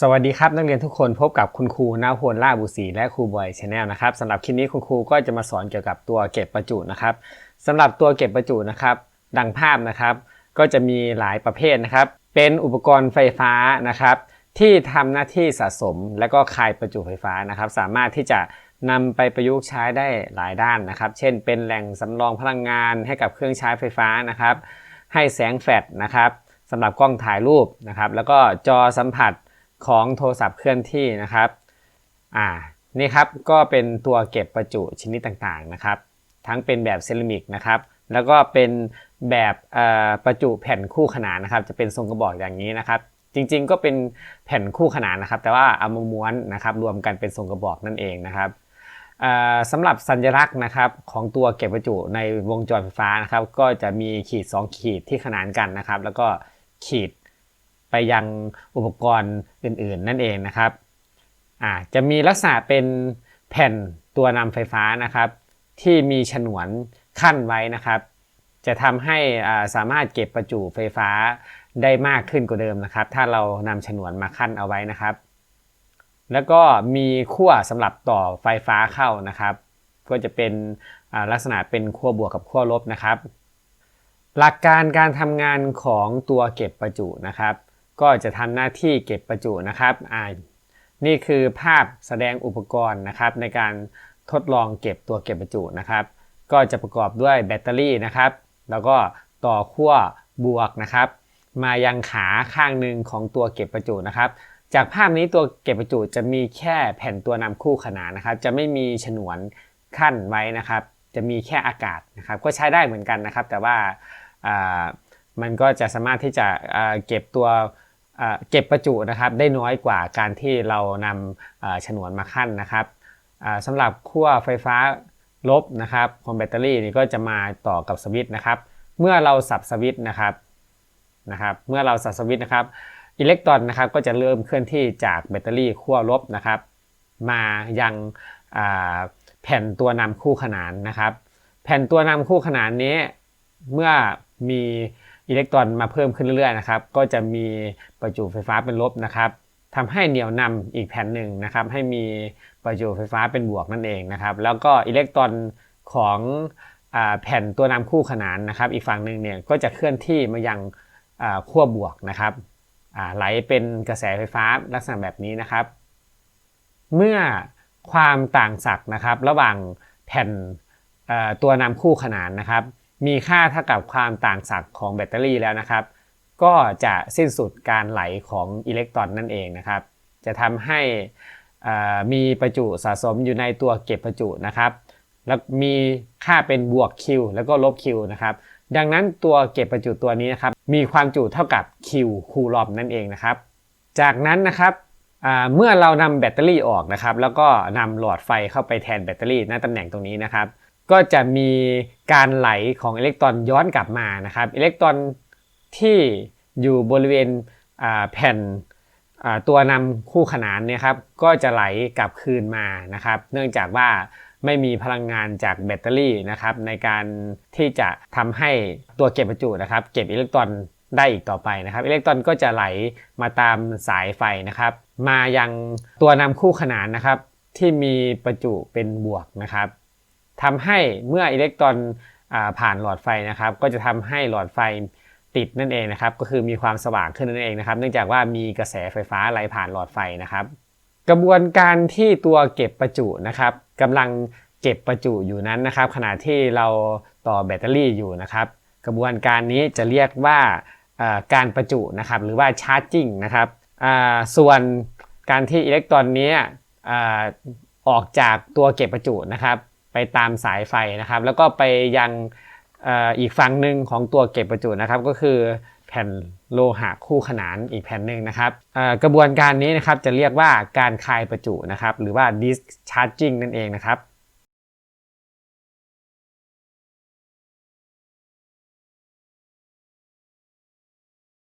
สวัสดีครับนักเรียนทุกคนพบกับคุณครูนาพลล่าบุษีและครูบอยชาแนลนะครับสำหรับคลิปนี้คุณครูก็จะมาสอนเกี่ยวกับตัวเก็บประจุนะครับสำหรับตัวเก็บประจุนะครับดังภาพนะครับ ก็จะมีหลายประเภทนะครับ เป็นอุปกรณ์ไฟฟ้านะครับ ที่ทำหน้าที่สะสม และก็คายประจุไฟฟ้านะครับ สามารถที่จะนำไปประยุกต์ใช้ได้หลายด้านนะครับ เช่น เป็นแหล่งสำรองพลังงานให้กับเครื่องใช้ไฟฟ้านะครับ ให้แสงแฟลชนะครับสำหรับกล้องถ่ายรูปนะครับ แล้วก็จอสัมผัส ของโทรศัพท์เคลื่อนที่นะครับอ่านี่ครับก็เป็นตัวเก็บประจุชนิดต่างๆนะครับ ทั้งเป็นแบบเซรามิกนะครับ แล้วก็เป็นแบบประจุแผ่นคู่ขนานนะครับ จะเป็นทรงกระบอกอย่างนี้นะครับ จริงๆก็เป็นแผ่นคู่ขนานนะครับ แต่ว่าเอามาม้วนนะครับ รวมกันเป็นทรงกระบอกนั่นเองนะครับสำหรับสัญลักษณ์นะครับของตัวเก็บประจุในวงจรไฟฟ้านะครับ ก็จะมีขีด 2 ขีดที่ขนานกันนะครับ แล้วก็ขีด ยังอุปกรณ์อื่นๆ นั่นเองนะครับอ่าจะมีลักษณะเป็นแผ่นตัวนำไฟฟ้านะครับ ที่มีฉนวนขั้นไว้นะครับ จะทำให้อ่าสามารถเก็บประจุไฟฟ้าได้มากขึ้นกว่าเดิมนะครับ ถ้าเรานำฉนวนมาขั้นเอาไว้นะครับ แล้วก็มีขั้วสำหรับต่อไฟฟ้าเข้านะครับ ก็จะเป็นลักษณะเป็นขั้วบวกกับขั้วลบนะครับ หลักการการทำงานของตัวเก็บประจุนะครับ ก็จะทำหน้าที่เก็บประจุนะครับอ่านี่คือภาพแสดงอุปกรณ์นะครับ ในการทดลองเก็บตัวเก็บประจุนะครับ ก็จะประกอบด้วยแบตเตอรี่นะครับ แล้วก็ต่อขั้วบวกนะครับ มายังขาข้างหนึ่งของตัวเก็บประจุนะครับ จากภาพนี้ตัวเก็บประจุจะมีแค่แผ่นตัวนำคู่ขนานนะครับ จะไม่มีฉนวนขั้นไว้นะครับ จะมีแค่อากาศนะครับ ก็ใช้ได้เหมือนกันนะครับ แต่ว่ามันก็จะสามารถที่จะเก็บตัว เก็บประจุนะครับได้น้อยกว่าการที่เรานำฉนวนมาขั้นนะครับสำหรับขั้วไฟฟ้าลบนะครับของแบตเตอรี่นี่ก็จะมาต่อกับสวิตช์นะครับ เมื่อเราสับสวิตช์นะครับนะครับ เมื่อเราสับสวิตช์นะครับอิเล็กตรอนนะครับก็จะเริ่มเคลื่อนที่จากแบตเตอรี่ขั้วลบนะครับ มายังแผ่นตัวนำคู่ขนานนะครับ แผ่นตัวนำคู่ขนานนี้เมื่อมี อิเล็กตรอนมาเพิ่มขึ้นเรื่อยๆนะครับก็จะมีประจุไฟฟ้าเป็นลบนะครับทำให้เหนี่ยวนำอีกแผ่นหนึ่งนะครับให้มีประจุไฟฟ้าเป็นบวกนั่นเองนะครับแล้วก็อิเล็กตรอนของแผ่นตัวนำคู่ขนานนะครับ อีกฝั่งหนึ่งเนี่ยก็จะเคลื่อนที่มายังขั้วบวกนะครับไหลเป็นกระแสไฟฟ้าลักษณะแบบนี้นะครับ เมื่อความต่างศักย์นะครับ ระหว่างแผ่นตัวนำคู่ขนานนะครับ มีค่าเท่ากับความต่างศักย์ของแบตเตอรี่แล้วนะครับ ก็จะสิ้นสุดการไหลของอิเล็กตรอนนั่นเองนะครับ จะทำให้มีประจุสะสมอยู่ในตัวเก็บประจุนะครับ แล้วมีค่าเป็นบวก Q แล้วก็ลบ Q นะครับ ดังนั้นตัวเก็บประจุตัวนี้นะครับ มีความจุเท่ากับ Q คูลอมนั่นเองนะครับ จากนั้นนะครับเมื่อเรานำแบตเตอรี่ออกนะครับ แล้วก็นำหลอดไฟเข้าไปแทนแบตเตอรี่ณตำแหน่งตรงนี้นะครับ ก็จะมี การไหลของอิเล็กตรอนย้อนกลับมานะครับอิเล็กตรอนที่อยู่บริเวณแผ่นตัวนำคู่ขนานเนี่ยครับก็จะไหลกลับคืนมานะครับ เนื่องจากว่าไม่มีพลังงานจากแบตเตอรี่นะครับในการที่จะทำให้ตัวเก็บประจุนะครับ เก็บอิเล็กตรอนได้อีกต่อไปนะครับ อิเล็กตรอนก็จะไหลมาตามสายไฟนะครับ มายังตัวนำคู่ขนานนะครับ ที่มีประจุเป็นบวกนะครับ ทำให้เมื่ออิเล็กตรอนผ่านหลอดไฟนะครับ ก็จะทำให้หลอดไฟติดนั่นเองนะครับ ก็คือมีความสว่างขึ้นนั่นเองนะครับ เนื่องจากว่ามีกระแสไฟฟ้าไหลผ่านหลอดไฟนะครับ กระบวนการที่ตัวเก็บประจุนะครับกำลังเก็บประจุอยู่นั้นนะครับ ขณะที่เราต่อแบตเตอรี่อยู่นะครับ กระบวนการนี้จะเรียกว่าการประจุนะครับ หรือว่าชาร์จิ่งนะครับส่วนการที่อิเล็กตรอนนี้ออกจากตัวเก็บประจุนะครับ ไปตามสายไฟนะครับ แล้วก็ไปยังอีกฝั่งหนึ่งของตัวเก็บประจุนะครับ ก็คือแผ่นโลหะคู่ขนานอีกแผ่นหนึ่งนะครับกระบวนการนี้นะครับจะเรียกว่าการคายประจุนะครับ หรือว่า discharging นั่นเองนะครับ